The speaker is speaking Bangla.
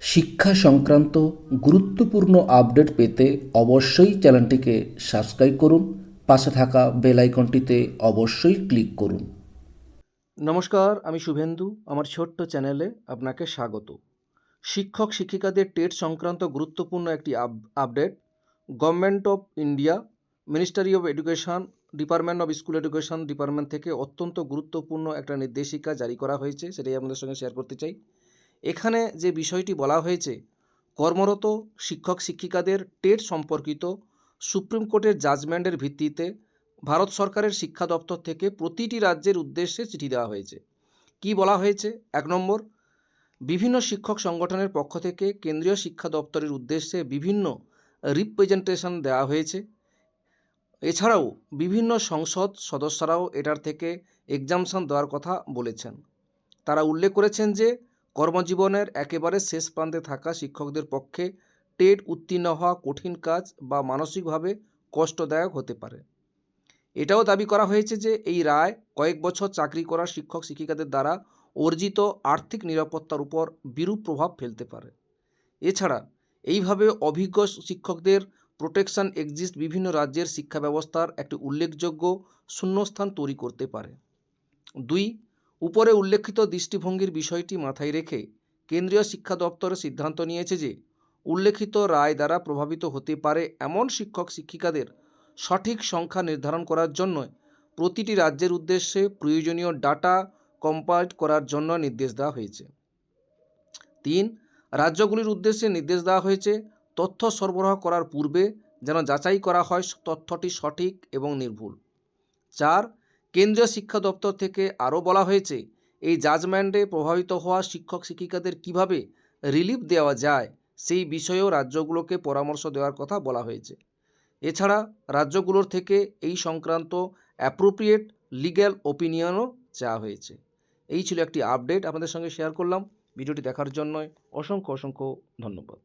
শিক্ষা সংক্রান্ত গুরুত্বপূর্ণ আপডেট পেতে অবশ্যই চ্যানেলটিকে সাবস্ক্রাইব করুন, পাশে থাকা বেল আইকনটিতে অবশ্যই ক্লিক করুন। নমস্কার, আমি শুভেন্দু, আমার ছোট্ট চ্যানেলে আপনাকে স্বাগত। শিক্ষক শিক্ষিকাদের টেট সংক্রান্ত গুরুত্বপূর্ণ একটি up- update government of India ministry of education department of school education department থেকে অত্যন্ত গুরুত্বপূর্ণ একটা নির্দেশিকা জারি করা হয়েছে, সেটাই আপনাদের সঙ্গে শেয়ার করতে চাই। এখানে যে বিষয়টি বলা হয়েছে, কর্মরত শিক্ষক শিক্ষিকাদের টেট সম্পর্কিত সুপ্রিম কোর্টের জাজমেন্টের ভিত্তিতে ভারত সরকারের শিক্ষা দপ্তর থেকে প্রতিটি রাজ্যের উদ্দেশ্যে চিঠি দেওয়া হয়েছে। কি বলা হয়েছে? এক নম্বর, বিভিন্ন শিক্ষক সংগঠনের পক্ষ থেকে কেন্দ্রীয় শিক্ষা দপ্তরের উদ্দেশ্যে বিভিন্ন রিপ্রেজেন্টেশন দেওয়া হয়েছে। এছাড়াও বিভিন্ন সংসদ সদস্যরাও এটার থেকে এক্সামশন দেওয়ার কথা বলেছেন। তারা উল্লেখ করেছেন যে কর্মজীবনের একেবারে শেষ প্রান্তে থাকা শিক্ষকদের পক্ষে টেট উত্তীর্ণ হওয়া কঠিন কাজ বা মানসিকভাবে কষ্টদায়ক হতে পারে। এটাও দাবি করা হয়েছে যে এই রায় কয়েক বছর চাকরি করা শিক্ষক শিক্ষিকাদের দ্বারা অর্জিত আর্থিক নিরাপত্তার উপর বিরূপ প্রভাব ফেলতে পারে। এছাড়া এইভাবে অভিজ্ঞ শিক্ষকদের প্রোটেকশন এক্সিস্ট বিভিন্ন রাজ্যের শিক্ষা ব্যবস্থার একটি উল্লেখযোগ্য শূন্যস্থান তৈরি করতে পারে। দুই উপরে উল্লেখিত দৃষ্টিভঙ্গির বিষয়টি মাথায় রেখে কেন্দ্রীয় শিক্ষা দপ্তরের সিদ্ধান্ত নিয়েছে যে উল্লেখিত রায় দ্বারা প্রভাবিত হতে পারে এমন শিক্ষক শিক্ষিকাদের সঠিক সংখ্যা নির্ধারণ করার জন্য প্রতিটি রাজ্যের উদ্দেশ্যে প্রয়োজনীয় ডাটা কম্পাইল করার জন্য নির্দেশ দেওয়া হয়েছে। তিন, রাজ্যগুলির উদ্দেশ্যে নির্দেশ দেওয়া হয়েছে তথ্য সরবরাহ করার পূর্বে যেন যাচাই করা হয় তথ্যটি সঠিক এবং নির্ভুল। চার কেন্দ্রীয় শিক্ষা দপ্তর থেকে আরও বলা হয়েছে, এই জাজমেন্টে প্রভাবিত হওয়া শিক্ষক শিক্ষিকাদের কীভাবে রিলিফ দেওয়া যায় সেই বিষয়েও রাজ্যগুলোকে পরামর্শ দেওয়ার কথা বলা হয়েছে। এছাড়া রাজ্যগুলোর থেকে এই সংক্রান্ত অ্যাপ্রোপ্রিয়েট লিগ্যাল ওপিনিয়নও চাওয়া হয়েছে। এই ছিল একটি আপডেট আপনাদের সঙ্গে শেয়ার করলাম। ভিডিওটি দেখার জন্য অসংখ্য অসংখ্য ধন্যবাদ।